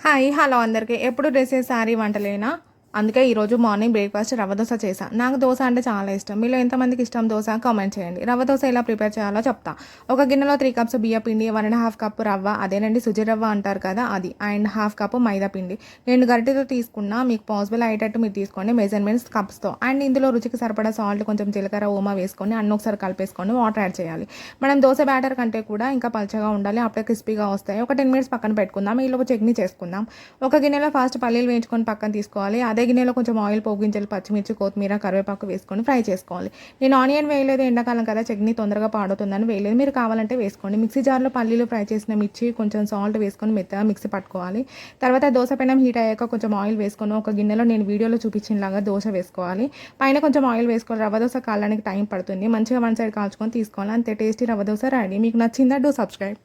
Hi hello అందరికీ. ఎప్పుడు డ్రెస్సే శారీ వంటలేనా? అందుకే ఈరోజు మార్నింగ్ బ్రేక్ఫాస్ట్ రవ్వ దోశ చేశాను. నాకు దోశ అంటే చాలా ఇష్టం. మీలో ఎంతమందికి ఇష్టం దోశ? కామెంట్ చేయండి. రవ్వ దోశ ఎలా ప్రిపేర్ చేయాలో చెప్తా. ఒక గిన్నెలో త్రీ కప్స్ బియ్య పిండి వన్ అండ్ హాఫ్ కప్ రవ్వ అదేనండి సుజి రవ్వ అంటారు కదా అది అండ్ హాఫ్ కప్ మైదా పిండి. నేను గరిటెతో తీసుకున్నా మీకు పాసిబుల్ అయ్యేటట్టు మీరు తీసుకోండి మెజర్మెంట్స్ కప్స్తో. అండ్ ఇందులో రుచికి సరిపడా సాల్ట్ కొంచెం జీలకర్ర ఓమా వేసుకొని అన్న ఒకసారి కలిపేసుకొని వాటర్ యాడ్ చేయాలి. మనం దోశ బ్యాటర్ కంటే కూడా ఇంకా పల్చగా ఉండాలి. అప్పుడే క్రిస్పీగా వస్తాయి. ఒక టెన్ మినిట్స్ పక్కన పెట్టుకుందాం. ఈలోపు చట్నీ చేసుకుందాం. ఒక గిన్నెలో ఫస్ట్ పల్లీలు వేయించుకొని పక్కన తీసుకోవాలి. అదే గిన్నెలో కొంచెం ఆయిల్ పోపు పచ్చిమిర్చి కొత్తిమీర కరివేపాకు వేసుకొని ఫ్రై చేసుకోవాలి. నేను ఆనియన్ వేయలేదు ఎండాకాలం కదా చట్నీ తొందరగా పాడవుతుందని వేయలేదు. మీరు కావాలంటే వేసుకోండి. మిక్సీ జార్లో పల్లీలు ఫ్రై చేసిన మిర్చి కొంచెం సాల్ట్ వేసుకొని మెత్తగా మిక్సీ పట్టుకోవాలి. తర్వాత దోశ పెనం హీట్ అయ్యాక కొంచెం ఆయిల్ వేసుకొని ఒక గిన్నెలో నేను వీడియోలో చూపించినలాగా దోశ వేసుకోవాలి. పైన కొంచెం ఆయిల్ వేసుకోవాలి. రవ్వ దోశ కాలడానికి టైం పడుతుంది. మంచిగా వన్ సైడ్ కాల్చుకొని తీసుకోవాలి. అంతే టేస్టీ రవ్వ దోశ రెడీ. మీకు నచ్చిందా డూ సబ్స్క్రైబ్.